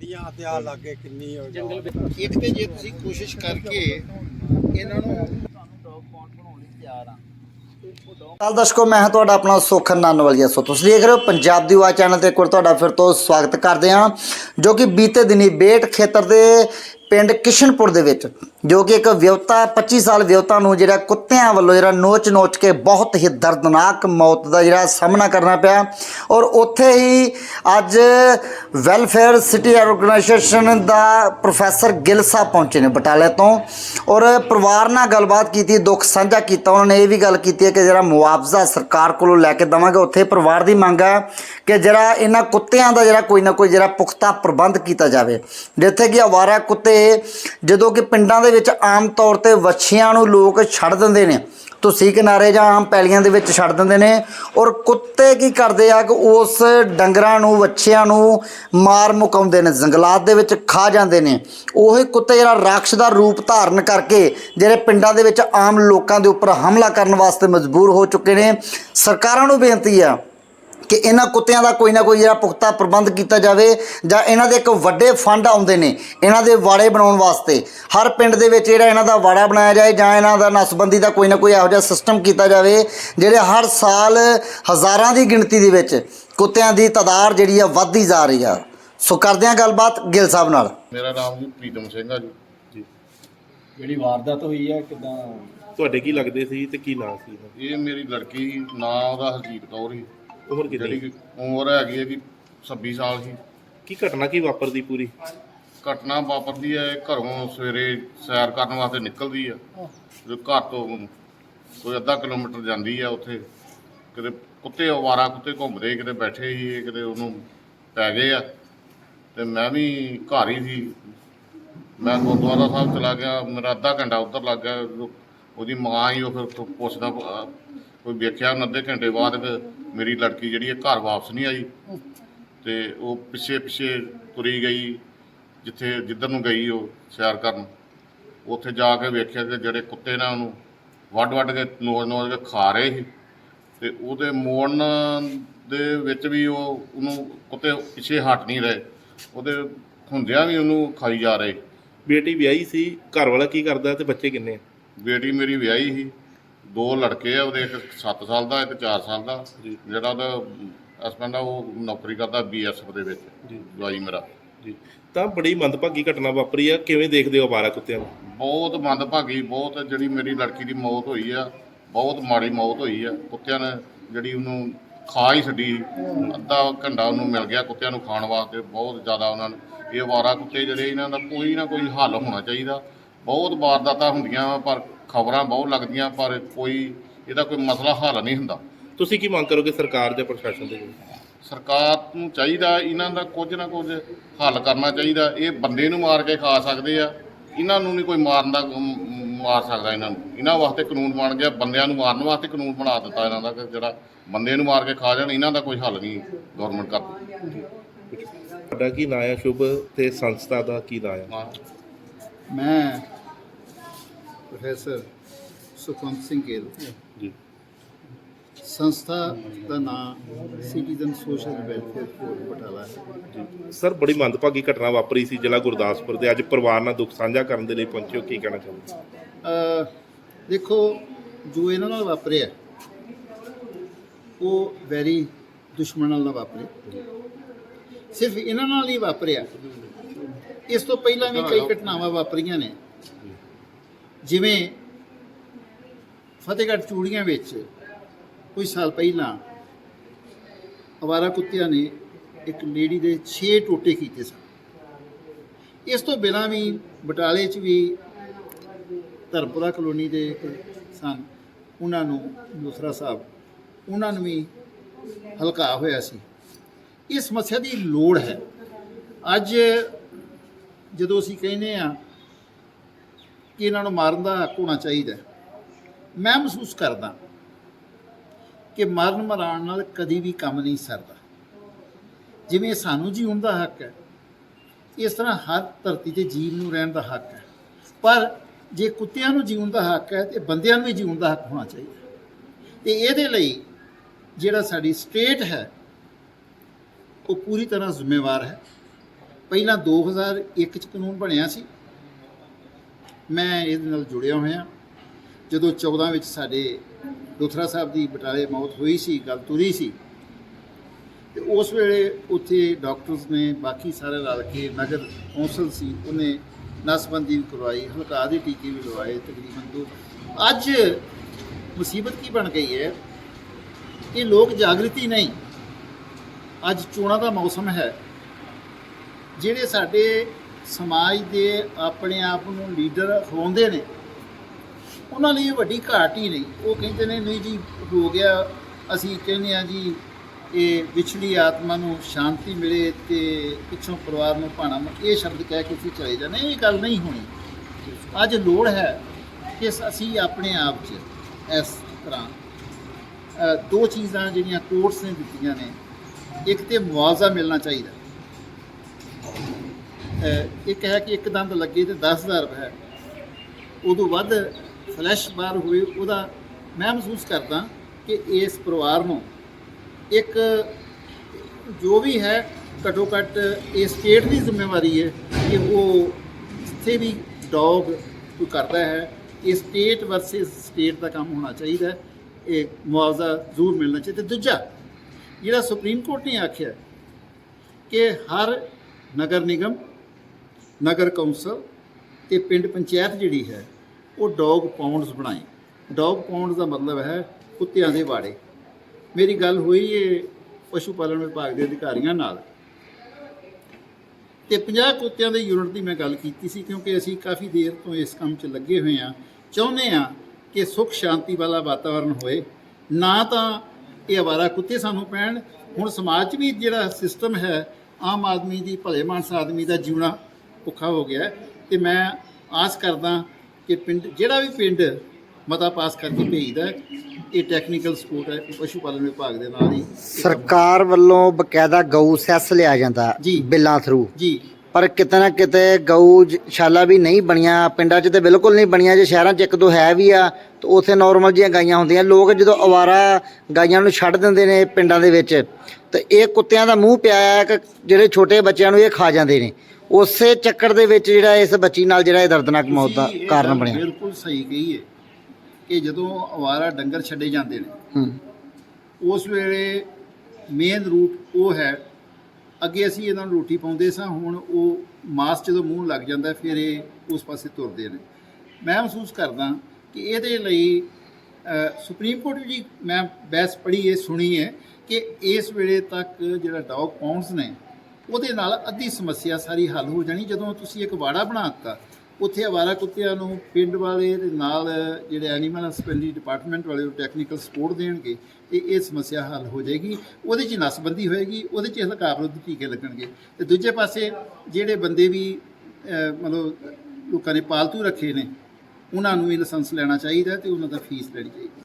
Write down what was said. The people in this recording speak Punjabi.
ਕੁੜੀਆਂ ਤੇ ਆ ਲਾਗੇ ਕਿੰਨੀ ਹੋ ਜੰਗਲ ਵਿੱਚ। ਇੱਕ ਤੇ ਜੇ ਤੁਸੀਂ ਕੋਸ਼ਿਸ਼ ਕਰਕੇ ਇਹਨਾਂ ਨੂੰ ਡੌਗ ਪੌਂਡ ਬਣਾਉਣ ਲਈ ਤਿਆਰ ਆ ਤੇ ਉਹ ਡੌਗ ਕੱਲ ਦਰਸ਼ਕੋ ਮੈਂ ਹਾਂ ਤੁਹਾਡਾ ਆਪਣਾ ਸੁਖਨ ਨਾਨਵਾਲੀਆ। ਸੋ ਤੁਸੀਂ ਦੇਖ ਰਹੇ ਹੋ ਪੰਜਾਬ ਦੀ ਆਵਾਜ਼ ਚੈਨਲ ਤੇ ਇੱਕ ਵਾਰ ਤੁਹਾਡਾ ਫਿਰ ਤੋਂ ਸਵਾਗਤ ਕਰਦੇ ਹਾਂ ਜੋ ਕਿ ਬੀਤੇ ਦਿਨੀ ਬੇਟ ਖੇਤਰ ਦੇ ਪਿੰਡ ਕਿਸ਼ਨਪੁਰ ਦੇ ਵਿੱਚ ਜੋ ਕਿ ਇੱਕ ਵਿਅਵਤਾ 25 ਸਾਲ ਵਿਅਵਤਾ ਨੂੰ ਜਿਹੜਾ ਕੁੱਤਿਆਂ ਵੱਲੋਂ ਜਿਹੜਾ ਨੋਚ-ਨੋਚ ਕੇ ਬਹੁਤ ਹੀ ਦਰਦਨਾਕ ਮੌਤ ਦਾ ਜਿਹੜਾ ਸਾਹਮਣਾ ਕਰਨਾ ਪਿਆ। ਔਰ ਉੱਥੇ ਹੀ ਅੱਜ ਵੈਲਫੇਅਰ ਸਿਟੀ ਆਰਗੇਨਾਈਜੇਸ਼ਨ ਦਾ ਪ੍ਰੋਫੈਸਰ ਗਿੱਲ ਸਾਹਿਬ ਪਹੁੰਚੇ ਨੇ ਬਟਾਲੇ ਤੋਂ। ਔਰ ਪਰਿਵਾਰ ਨਾਲ ਗੱਲਬਾਤ ਕੀਤੀ, ਦੁੱਖ ਸਾਂਝਾ ਕੀਤਾ, ਉਹਨਾਂ ਨੇ ਇਹ ਵੀ ਗੱਲ ਕੀਤੀ ਹੈ ਕਿ ਜਿਹੜਾ ਮੁਆਵਜ਼ਾ ਸਰਕਾਰ ਕੋਲੋਂ ਲੈ ਕੇ ਦਵਾਂਗੇ, ਉੱਥੇ ਪਰਿਵਾਰ ਦੀ ਮੰਗ ਹੈ ਕਿ ਜਿਹੜਾ ਇਹਨਾਂ ਕੁੱਤਿਆਂ ਦਾ ਜਿਹੜਾ ਕੋਈ ਨਾ ਕੋਈ ਜਿਹੜਾ ਪੁਖਤਾ ਪ੍ਰਬੰਧ ਕੀਤਾ ਜਾਵੇ। ਜਿੱਥੇ ਕਿ ਆਵਾਰਾ ਕੁੱਤੇ ਜਦੋਂ ਕਿ ਪਿੰਡਾਂ ਦੇ ਵਿੱਚ ਆਮ ਤੌਰ ਤੇ ਵੱਛੀਆਂ ਨੂੰ ਲੋਕ ਛੱਡ ਦਿੰਦੇ ਨੇ। ਤੁਸੀਂ ਕਿਨਾਰੇ ਜਾਂ ਆਮ ਪੈਲੀਆਂ ਦੇ ਵਿੱਚ ਛੱਡ ਦਿੰਦੇ ਨੇ। ਔਰ ਕੁੱਤੇ ਕੀ ਕਰਦੇ ਆ ਕਿ ਉਸ ਡੰਗਰਾਂ ਨੂੰ, ਵੱਛਿਆਂ ਨੂੰ ਮਾਰ ਮੁਕਾਉਂਦੇ ਨੇ, ਜੰਗਲਾਤ ਦੇ ਵਿੱਚ ਖਾ ਜਾਂਦੇ ਨੇ। ਉਹੀ ਕੁੱਤੇ ਜਿਹੜਾ ਰਾਖਸ਼ ਦਾ ਰੂਪ ਧਾਰਨ ਕਰਕੇ ਜਿਹੜੇ ਪਿੰਡਾਂ ਦੇ ਵਿੱਚ ਆਮ ਲੋਕਾਂ ਦੇ ਉੱਪਰ ਹਮਲਾ ਕਰਨ ਵਾਸਤੇ ਮਜਬੂਰ ਹੋ ਚੁੱਕੇ ਨੇ। ਸਰਕਾਰਾਂ ਨੂੰ ਬੇਨਤੀ ਆ ਕਿ ਇਹਨਾਂ ਕੁੱਤਿਆਂ ਦਾ ਕੋਈ ਨਾ ਕੋਈ ਜਿਹੜਾ ਪੁਖਤਾ ਪ੍ਰਬੰਧ ਕੀਤਾ ਜਾਵੇ ਜਾਂ ਇਹਨਾਂ ਦੇ ਇੱਕ ਵੱਡੇ ਫੰਡ ਆਉਂਦੇ ਨੇ ਇਹਨਾਂ ਦੇ ਵਾੜੇ ਬਣਾਉਣ ਵਾਸਤੇ। ਹਰ ਪਿੰਡ ਦੇ ਵਿੱਚ ਜਿਹੜਾ ਇਹਨਾਂ ਦਾ ਵਾੜਾ ਬਣਾਇਆ ਜਾਏ ਜਾਂ ਇਹਨਾਂ ਦਾ ਨਸਬੰਦੀ ਦਾ ਕੋਈ ਨਾ ਕੋਈ ਇਹੋ ਜਿਹਾ ਸਿਸਟਮ ਕੀਤਾ ਜਾਵੇ ਜਿਹੜੇ ਹਰ ਸਾਲ ਹਜ਼ਾਰਾਂ ਦੀ ਗਿਣਤੀ ਦੇ ਵਿੱਚ ਕੁੱਤਿਆਂ ਦੀ ਤਾਦਾਦ ਜਿਹੜੀ ਆ ਵੱਧਦੀ ਜਾ ਰਹੀ ਆ। ਸੋ ਕਰਦੇ ਹਾਂ ਗੱਲਬਾਤ ਗਿੱਲ ਸਾਹਿਬ ਨਾਲ। ਮੇਰਾ ਨਾਮ ਜੀ ਪ੍ਰੀਤਮ ਸਿੰਘ ਆ ਜੀ। ਜਿਹੜੀ ਵਾਰਦਾਤ ਹੋਈ ਆ ਕਿਦਾਂ? ਤੁਹਾਡੇ ਕੀ ਲੱਗਦੇ ਸੀ ਤੇ ਕੀ ਨਾਂ ਸੀ? ਇਹ ਮੇਰੀ ਲੜਕੀ ਸੀ, ਨਾਂ ਉਹਦਾ ਹਰਜੀਤ ਕੌਰ ਸੀ? ਉਮਰ ਜਿਹੜੀ ਕਿੰਨੀ ਕਿ ਉਮਰ ਹੈਗੀ ਹੈ ਕਿ 26 ਸਾਲ ਸੀ ਕੀ ਘਟਨਾ ਕੀ ਵਾਪਰਦੀ ਪੂਰੀ? ਘਟਨਾ ਵਾਪਰਦੀ ਹੈ ਘਰੋਂ ਸਵੇਰੇ ਸੈਰ ਕਰਨ ਵਾਸਤੇ ਨਿਕਲਦੀ ਆ। ਜੋ ਘਰ ਤੋਂ ਕੋਈ ਅੱਧਾ ਕਿਲੋਮੀਟਰ ਜਾਂਦੀ ਆ ਉੱਥੇ। ਕਿਤੇ ਕੁੱਤੇ ਅਵਾਰਾ ਕੁੱਤੇ ਘੁੰਮਦੇ ਕਿਤੇ ਬੈਠੇ ਸੀ ਕਿਤੇ ਉਹਨੂੰ ਪੈ ਗਏ ਆ। ਤੇ ਮੈਂ ਵੀ ਘਰ ਹੀ ਸੀ। ਮੈਂ ਗੁਰਦੁਆਰਾ ਸਾਹਿਬ ਚਲਾ ਗਿਆ ਮੇਰਾ ਅੱਧਾ ਘੰਟਾ ਉੱਧਰ ਲੱਗ ਗਿਆ। ਉਹਦੀ ਮਾਂ ਹੀ ਉਹ ਫਿਰ ਉੱਥੋਂ ਪੁੱਛਦਾ ਕੋਈ ਵੇਖਿਆ ਉਹਨੇ ਅੱਧੇ ਘੰਟੇ ਬਾਅਦ ਕਿ ਮੇਰੀ ਲੜਕੀ ਜਿਹੜੀ ਹੈ ਘਰ ਵਾਪਸ ਨਹੀਂ ਆਈ। ਤੇ ਉਹ ਪਿੱਛੇ ਪਿੱਛੇ ਤੁਰੀ ਗਈ ਜਿੱਥੇ ਜਿੱਧਰ ਨੂੰ ਗਈ ਉਹ ਸੈਰ ਕਰਨ। ਉੱਥੇ ਜਾ ਕੇ ਵੇਖਿਆ ਕਿ ਜਿਹੜੇ ਕੁੱਤੇ ਨੇ ਉਹਨੂੰ ਵੱਡ ਵੱਡ ਕੇ ਨੋਚ ਨੋਚ ਕੇ ਖਾ ਰਹੇ ਸੀ। ਤੇ ਉਹਦੇ ਮੋੜਨ ਦੇ ਵਿੱਚ ਵੀ ਉਹ ਉਹਨੂੰ ਕੁੱਤੇ ਪਿੱਛੇ ਹਟ ਨਹੀਂ ਰਹੇ। ਉਹਦੇ ਹੁੰਦਿਆਂ ਵੀ ਉਹਨੂੰ ਖਾਈ ਜਾ ਰਹੇ। ਬੇਟੀ ਵਿਆਹੀ ਸੀ ਘਰ ਵਾਲਾ ਕੀ ਕਰਦਾ ਤੇ ਬੱਚੇ ਕਿੰਨੇ ਆ? ਬੇਟੀ ਮੇਰੀ ਵਿਆਹੀ ਸੀ। ਦੋ ਲੜਕੇ ਆ ਉਹਦੇ ਇੱਕ 7 ਸਾਲ ਦਾ ਇੱਕ 4 ਸਾਲ ਦਾ। ਜਿਹੜਾ ਉਹਦਾ ਹਸਬੰਡ ਆ ਉਹ ਨੌਕਰੀ ਕਰਦਾ ਬੀਐਸਐਫ ਦੇ ਵਿੱਚ ਜੀ। ਜਵਾਈ ਮੇਰਾ। ਜੀ। ਤਾਂ ਬੜੀ ਮੰਦਭਾਗੀ ਘਟਨਾ ਵਾਪਰੀ ਆ ਕਿਵੇਂ ਦੇਖਦੇ ਹੋ ਆਵਾਰਾ ਕੁੱਤਿਆਂ ਨੂੰ? ਬਹੁਤ ਮੰਦਭਾਗੀ ਬਹੁਤ ਜਿਹੜੀ ਮੇਰੀ ਲੜਕੀ ਦੀ ਮੌਤ ਹੋਈ ਆ ਬਹੁਤ ਮਾੜੀ ਮੌਤ ਹੋਈ ਆ। ਕੁੱਤਿਆਂ ਨੇ ਜਿਹੜੀ ਉਹਨੂੰ ਖਾ ਹੀ ਛੱਡੀ ਅੱਧਾ ਘੰਟਾ ਉਹਨੂੰ ਮਿਲ ਗਿਆ ਕੁੱਤਿਆਂ ਨੂੰ ਖਾਣ ਵਾਸਤੇ ਬਹੁਤ ਜ਼ਿਆਦਾ ਉਹਨਾਂ ਨੂੰ। ਇਹ ਅਵਾਰਾ ਕੁੱਤੇ ਜਿਹੜੇ ਇਹਨਾਂ ਦਾ ਕੋਈ ਨਾ ਕੋਈ ਹੱਲ ਹੋਣਾ ਚਾਹੀਦਾ। ਬਹੁਤ ਵਾਰਦਾਤਾਂ ਹੁੰਦੀਆਂ ਪਰ ਖਬਰਾਂ ਬਹੁਤ ਲੱਗਦੀਆਂ ਪਰ ਕੋਈ ਇਹਦਾ ਕੋਈ ਮਸਲਾ ਹੱਲ ਨਹੀਂ ਹੁੰਦਾ। ਤੁਸੀਂ ਕੀ ਮੰਗ ਕਰੋਗੇ ਸਰਕਾਰ ਜਾਂ ਪ੍ਰਸ਼ਾਸਨ ਦੇ ਕੋਲ ਸਰਕਾਰ ਨੂੰ ਚਾਹੀਦਾ ਇਹਨਾਂ ਦਾ ਕੁਝ ਨਾ ਕੁਝ ਹੱਲ ਕਰਨਾ ਚਾਹੀਦਾ। ਇਹ ਬੰਦੇ ਨੂੰ ਮਾਰ ਕੇ ਖਾ ਸਕਦੇ ਆ। ਇਹਨਾਂ ਨੂੰ ਨਹੀਂ ਕੋਈ ਮਾਰਨ ਦਾ ਮਾਰ ਸਕਦਾ ਇਹਨਾਂ ਨੂੰ। ਇਹਨਾਂ ਵਾਸਤੇ ਕਾਨੂੰਨ ਬਣ ਗਿਆ। ਬੰਦਿਆਂ ਨੂੰ ਮਾਰਨ ਵਾਸਤੇ ਕਾਨੂੰਨ ਬਣਾ ਦਿੱਤਾ ਇਹਨਾਂ ਦਾ ਕਿ ਜਿਹੜਾ ਬੰਦੇ ਨੂੰ ਮਾਰ ਕੇ ਖਾ ਜਾਣ ਇਹਨਾਂ ਦਾ ਕੋਈ ਹੱਲ ਨਹੀਂ ਗਵਰਨਮੈਂਟ ਕਰਦੀ ਤੁਹਾਡਾ ਕੀ ਨਾਂ ਆ? ਸ਼ੁਭ ਤੇ ਸੰਸਥਾ ਦਾ ਕੀ ਨਾਂ ਆ? ਮੈਂ ਪ੍ਰੋਫੈਸਰ ਸੁਖਵੰਤ ਸਿੰਘ ਗਿੱਲ। ਜੀ। ਸੰਸਥਾ ਦਾ ਨਾਮ citizen social welfare forum Batala ਹੈ। ਜੀ। ਸਰ ਬੜੀ ਮੰਦਭਾਗੀ ਘਟਨਾ ਵਾਪਰੀ ਸੀ ਜ਼ਿਲ੍ਹਾ ਗੁਰਦਾਸਪੁਰ ਦੇ। ਅੱਜ ਪਰਿਵਾਰ ਨਾਲ ਦੁੱਖ ਸਾਂਝਾ ਕਰਨ ਦੇ ਲਈ ਪਹੁੰਚੇ ਹੋ ਕੀ ਕਹਿਣਾ ਚਾਹੁੰਦੇ ਅ, ਦੇਖੋ ਜੋ ਇਹਨਾਂ ਨਾਲ ਵਾਪਰਿਆ ਉਹ ਵੈਰੀ ਦੁਸ਼ਮਣਾਂ ਨਾਲ ਵਾਪਰਿਆ ਸਿਰਫ ਇਹਨਾਂ ਨਾਲ ਹੀ ਵਾਪਰਿਆ। ਇਸ ਤੋਂ ਪਹਿਲਾਂ ਵੀ ਕਈ ਘਟਨਾਵਾਂ ਵਾਪਰੀਆਂ ਨੇ। ਜਿਵੇਂ ਫਤਿਹਗੜ੍ਹ ਚੂੜੀਆਂ ਵਿੱਚ ਕੁਝ ਸਾਲ ਪਹਿਲਾਂ ਅਵਾਰਾ ਕੁੱਤਿਆਂ ਨੇ ਇੱਕ ਲੇਡੀ ਦੇ 6 ਟੋਟੇ ਕੀਤੇ ਸਨ। ਇਸ ਤੋਂ ਬਿਨਾਂ ਵੀ ਬਟਾਲੇ 'ਚ ਵੀ ਧਰਮਪੁਰਾ ਕਲੋਨੀ ਦੇ ਸਨ, ਉਹਨਾਂ ਨੂੰ ਦੂਸਰਾ ਸਾਹਿਬ, ਉਹਨਾਂ ਨੂੰ ਵੀ ਹਲਕਾ ਹੋਇਆ ਸੀ। ਇਸ ਸਮੱਸਿਆ ਦੀ ਲੋੜ ਹੈ। ਅੱਜ ਜਦੋਂ ਅਸੀਂ ਕਹਿੰਦੇ ਆ ਕਿ ਇਹਨਾਂ ਨੂੰ ਮਾਰਨ ਦਾ ਹੱਕ ਹੋਣਾ ਚਾਹੀਦਾ ਮੈਂ ਮਹਿਸੂਸ ਕਰਦਾ ਕਿ ਮਰਨ ਮਰਾਉਣ ਨਾਲ ਕਦੀ ਵੀ ਕੰਮ ਨਹੀਂ ਸਰਦਾ। ਜਿਵੇਂ ਸਾਨੂੰ ਜੀਉਣ ਦਾ ਹੱਕ ਹੈ, ਇਸ ਤਰ੍ਹਾਂ ਹਰ ਧਰਤੀ ਤੇ ਜੀਵ ਨੂੰ ਰਹਿਣ ਦਾ ਹੱਕ ਹੈ। ਪਰ ਜੇ ਕੁੱਤਿਆਂ ਨੂੰ ਜੀਉਣ ਦਾ ਹੱਕ ਹੈ, ਤੇ ਬੰਦਿਆਂ ਨੂੰ ਵੀ ਜੀਉਣ ਦਾ ਹੱਕ ਹੋਣਾ ਚਾਹੀਦਾ ਤੇ ਇਹਦੇ ਲਈ ਜਿਹੜਾ ਸਾਡੀ ਸਟੇਟ ਹੈ, ਉਹ ਪੂਰੀ ਤਰ੍ਹਾਂ ਜ਼ਿੰਮੇਵਾਰ ਹੈ। ਪਹਿਲਾਂ 2001 ਚ ਕਾਨੂੰਨ ਬਣਿਆ ਸੀ ਮੈਂ ਇਹਦੇ ਨਾਲ ਜੁੜਿਆ ਹੋਇਆ। ਜਦੋਂ 14 ਵਿੱਚ ਸਾਡੇ ਦੁਥਰਾ ਸਾਹਿਬ ਦੀ ਬਟਾਲੇ ਮੌਤ ਹੋਈ ਸੀ, ਗੱਲ ਤੁਰੀ ਸੀ, ਤੇ ਉਸ ਵੇਲੇ ਉੱਥੇ ਡਾਕਟਰਸ ਨੇ ਬਾਕੀ ਸਾਰੇ ਰਲ ਕੇ ਨਗਰ ਕੌਂਸਲ ਸੀ, ਉਹਨੇ ਨਸਬੰਦੀ ਵੀ ਕਰਵਾਈ, ਹਲਕਾ ਦੇ ਟੀਕੇ ਵੀ ਲਵਾਏ, ਤਕਰੀਬਨ ਦੋ। ਅੱਜ ਮੁਸੀਬਤ ਕੀ ਬਣ ਗਈ ਹੈ? ਕਿ ਲੋਕ ਜਾਗਰਤੀ ਨਹੀਂ। ਅੱਜ ਚੋਣਾਂ ਦਾ ਮੌਸਮ ਹੈ। ਜਿਹੜੇ ਸਾਡੇ ਸਮਾਜ ਦੇ ਆਪਣੇ ਆਪ ਨੂੰ ਲੀਡਰ ਖਵਾਉਂਦੇ ਨੇ। ਉਹਨਾਂ ਲਈ ਵੱਡੀ ਘਾਟ ਹੀ ਨਹੀਂ। ਉਹ ਕਹਿੰਦੇ ਨੇ, ਨਹੀਂ ਜੀ, ਹੋ ਗਿਆ। ਅਸੀਂ ਕਹਿੰਦੇ ਆ ਜੀ, ਇਹ ਵਿਛੜੀ ਆਤਮਾ ਨੂੰ ਸ਼ਾਂਤੀ ਮਿਲੇ ਤੇ ਪਿੱਛੋਂ ਪਰਿਵਾਰ ਨੂੰ ਭਾਣਾ ਇਹ ਸ਼ਬਦ ਕਹਿ ਕੇ ਅਸੀਂ ਚਲੇ ਜਾਂਦੇ ਇਹ ਗੱਲ ਨਹੀਂ ਹੋਣੀ। ਅੱਜ ਲੋੜ ਹੈ ਕਿ ਅਸੀਂ ਆਪਣੇ ਆਪ 'ਚ ਇਸ ਤਰ੍ਹਾਂ ਦੋ ਚੀਜ਼ਾਂ ਜਿਹੜੀਆਂ ਕੋਰਟਸ ਨੇ ਦਿੱਤੀਆਂ ਨੇ। ਇੱਕ ਤੇ ਮੁਆਵਜ਼ਾ ਮਿਲਣਾ ਚਾਹੀਦਾ। ਇੱਕ ਹੈ ਕਿ ਇੱਕ ਦੰਦ ਲੱਗੇ ਤੇ 10000 ਰੁਪਏ ਹੈ। ਉਦੋਂ ਵੱਧ ਫਲੈਸ਼ ਬਾਹਰ ਹੋਏ, ਉਹਦਾ ਮੈਂ ਮਹਿਸੂਸ ਕਰਦਾ ਕਿ ਇਸ ਪਰਿਵਾਰ ਨੂੰ ਇੱਕ ਜੋ ਵੀ ਹੈ, ਘੱਟੋ ਘੱਟ ਇਹ ਸਟੇਟ ਦੀ ਜ਼ਿੰਮੇਵਾਰੀ ਹੈ ਕਿ ਉਹ ਜਿੱਥੇ ਵੀ ਡੌਗ ਕੋਈ ਕਰਦਾ ਹੈ ਇਹ ਸਟੇਟ ਵਰਸਸ ਸਟੇਟ ਦਾ ਕੰਮ ਹੋਣਾ ਚਾਹੀਦਾ ਇਹ ਮੁਆਵਜ਼ਾ ਜ਼ਰੂਰ ਮਿਲਣਾ ਚਾਹੀਦਾ। ਦੂਜਾ, ਜਿਹੜਾ ਸੁਪਰੀਮ ਕੋਰਟ ਨੇ ਆਖਿਆ ਕਿ ਹਰ ਨਗਰ ਨਿਗਮ ਨਗਰ ਕੌਂਸਲ ਤੇ ਪਿੰਡ ਪੰਚਾਇਤ ਜਿਹੜੀ ਹੈ, ਉਹ ਡੌਗ ਪਾਉਂਡਸ ਬਣਾਏ ਡੌਗ ਪਾਉਂਡਸ ਦਾ ਮਤਲਬ ਹੈ ਕੁੱਤਿਆਂ ਦੇ ਵਾੜੇ। ਮੇਰੀ ਗੱਲ ਹੋਈ ਏ ਪਸ਼ੂ ਪਾਲਣ ਵਿਭਾਗ ਦੇ ਅਧਿਕਾਰੀਆਂ ਨਾਲ। ਤੇ 50 ਕੁੱਤਿਆਂ ਦੇ ਯੂਨਿਟ ਦੀ ਮੈਂ ਗੱਲ ਕੀਤੀ ਸੀ, ਕਿਉਂਕਿ ਅਸੀਂ ਕਾਫੀ ਦੇਰ ਤੋਂ ਇਸ ਕੰਮ 'ਚ ਲੱਗੇ ਹੋਏ ਹਾਂ। ਚਾਹੁੰਦੇ ਹਾਂ ਕਿ ਸੁਖ ਸ਼ਾਂਤੀ ਵਾਲਾ ਵਾਤਾਵਰਣ ਹੋਏ। ਨਾ ਤਾਂ ਇਹ ਆਵਾਰਾ ਕੁੱਤੇ ਸਾਨੂੰ ਪੈਣ। ਹੁਣ ਸਮਾਜ 'ਚ ਵੀ ਜਿਹੜਾ ਸਿਸਟਮ ਹੈ, ਆਮ ਆਦਮੀ ਦੀ, ਭਲੇ ਮਾਨਸ ਆਦਮੀ ਦਾ ਜਿਉਣਾ ਔਖਾ ਹੋ ਗਿਆ ਤੇ ਮੈਂ ਆਸ ਕਰਦਾ ਕਿ ਪਿੰਡ ਜਿਹੜਾ ਵੀ ਪਿੰਡ ਮਤਾ ਪਾਸ ਕਰਕੇ ਭੇਜਦਾ ਇਹ ਟੈਕਨੀਕਲ ਸਪੋਰਟ ਹੈ ਪਸ਼ੂ ਪਾਲਣ ਵਿਭਾਗ ਦੇ ਨਾਲ ਹੀ ਸਰਕਾਰ ਵੱਲੋਂ ਬਕਾਇਦਾ ਗਊ ਸੈਸ ਲਿਆ ਜਾਂਦਾ ਜੀ। ਬਿੱਲਾਂ ਥਰੂ ਜੀ। ਪਰ ਕਿਤੇ ਨਾ ਕਿਤੇ ਗਊ ਜ- ਸ਼ਾਲਾ ਵੀ ਨਹੀਂ ਬਣੀਆਂ ਪਿੰਡਾਂ 'ਚ ਤੇ ਬਿਲਕੁਲ ਨਹੀਂ ਬਣੀਆਂ ਜੇ ਸ਼ਹਿਰਾਂ 'ਚ ਇੱਕ ਦੋ ਹੈ ਵੀ ਆ ਤੇ ਉਥੇ ਨਾਰਮਲ ਜੀਆਂ ਗਾਈਆਂ ਹੁੰਦੀਆਂ। ਲੋਕ ਜਦੋਂ ਅਵਾਰਾ ਗਾਈਆਂ ਨੂੰ ਛੱਡ ਦਿੰਦੇ ਨੇ ਪਿੰਡਾਂ ਦੇ ਵਿੱਚ ਤੇ ਇਹ ਕੁੱਤਿਆਂ ਦਾ ਮੂੰਹ ਪਿਆ ਹੈ ਕਿ ਜਿਹੜੇ ਛੋਟੇ ਬੱਚਿਆਂ ਨੂੰ ਇਹ ਖਾ ਜਾਂਦੇ ਨੇ। ਉਸੇ ਚੱਕਰ ਦੇ ਵਿੱਚ ਜਿਹੜਾ ਇਸ ਬੱਚੀ ਨਾਲ ਜਿਹੜਾ ਇਹ ਦਰਦਨਾਕ ਮੌਤ ਦਾ ਤੁਸੀਂ ਇਹ ਕਾਰਨ ਗੱਲ ਬਣਿਆ। ਬਿਲਕੁਲ ਸਹੀ ਕਹੀ ਹੈ ਕਿ ਜਦੋਂ ਅਵਾਰਾ ਡੰਗਰ ਛੱਡੇ ਜਾਂਦੇ ਨੇ ਹੂੰ। ਉਸ ਵੇਲੇ ਮੇਨ ਰੂਟ ਉਹ ਹੈ ਅੱਗੇ ਅਸੀਂ ਇਹਨਾਂ ਨੂੰ ਰੋਟੀ ਪਾਉਂਦੇ ਸਾਂ ਹੁਣ ਉਹ ਮਾਸ ਜਦੋਂ ਮੂੰਹ ਲੱਗ ਜਾਂਦਾ ਫਿਰ ਇਹ ਉਸ ਪਾਸੇ ਤੁਰਦੇ ਨੇ। ਮੈਂ ਮਹਿਸੂਸ ਕਰਦਾ ਕਿ ਇਹਦੇ ਲਈ ਅ, ਸੁਪਰੀਮ ਕੋਰਟ ਵੀ ਮੈਂ ਬਹਿਸ ਪੜ੍ਹੀ ਹੈ ਸੁਣੀ ਹੈ ਕਿ ਇਸ ਵੇਲੇ ਤੱਕ ਜਿਹੜਾ ਡੌਗ ਪਾਉਂਡਸ ਨੇ ਉਹਦੇ ਨਾਲ ਅੱਧੀ ਸਮੱਸਿਆ ਸਾਰੀ ਹੱਲ ਹੋ ਜਾਣੀ। ਜਦੋਂ ਤੁਸੀਂ ਇੱਕ ਵਾੜਾ ਬਣਾ ਦਿੱਤਾ, ਉੱਥੇ ਆਵਾਰਾ ਕੁੱਤਿਆਂ ਨੂੰ ਪਿੰਡ ਵਾਲੇ ਦੇ ਨਾਲ ਜਿਹੜੇ ਐਨੀਮਲ ਹਸਬੈਂਡਰੀ ਡਿਪਾਰਟਮੈਂਟ ਵਾਲੇ ਉਹ ਟੈਕਨੀਕਲ ਸਪੋਰਟ ਦੇਣਗੇ ਤੇ ਇਹ ਸਮੱਸਿਆ ਹੱਲ ਹੋ ਜਾਏਗੀ। ਉਹਦੇ 'ਚ ਨਸਬੰਦੀ ਹੋਏਗੀ, ਉਹਦੇ 'ਚ ਹਲਕਾ ਵਿਰੁੱਧ ਟੀਕੇ ਲੱਗਣਗੇ। ਤੇ ਦੂਜੇ ਪਾਸੇ ਜਿਹੜੇ ਬੰਦੇ ਵੀ ਮਤਲਬ ਲੋਕਾਂ ਨੇ ਪਾਲਤੂ ਰੱਖੇ ਨੇ, ਉਹਨਾਂ ਨੂੰ ਵੀ ਲਾਇਸੈਂਸ ਲੈਣਾ ਚਾਹੀਦਾ ਤੇ ਉਹਨਾਂ ਦਾ ਫੀਸ ਲੈਣੀ ਚਾਹੀਦੀ।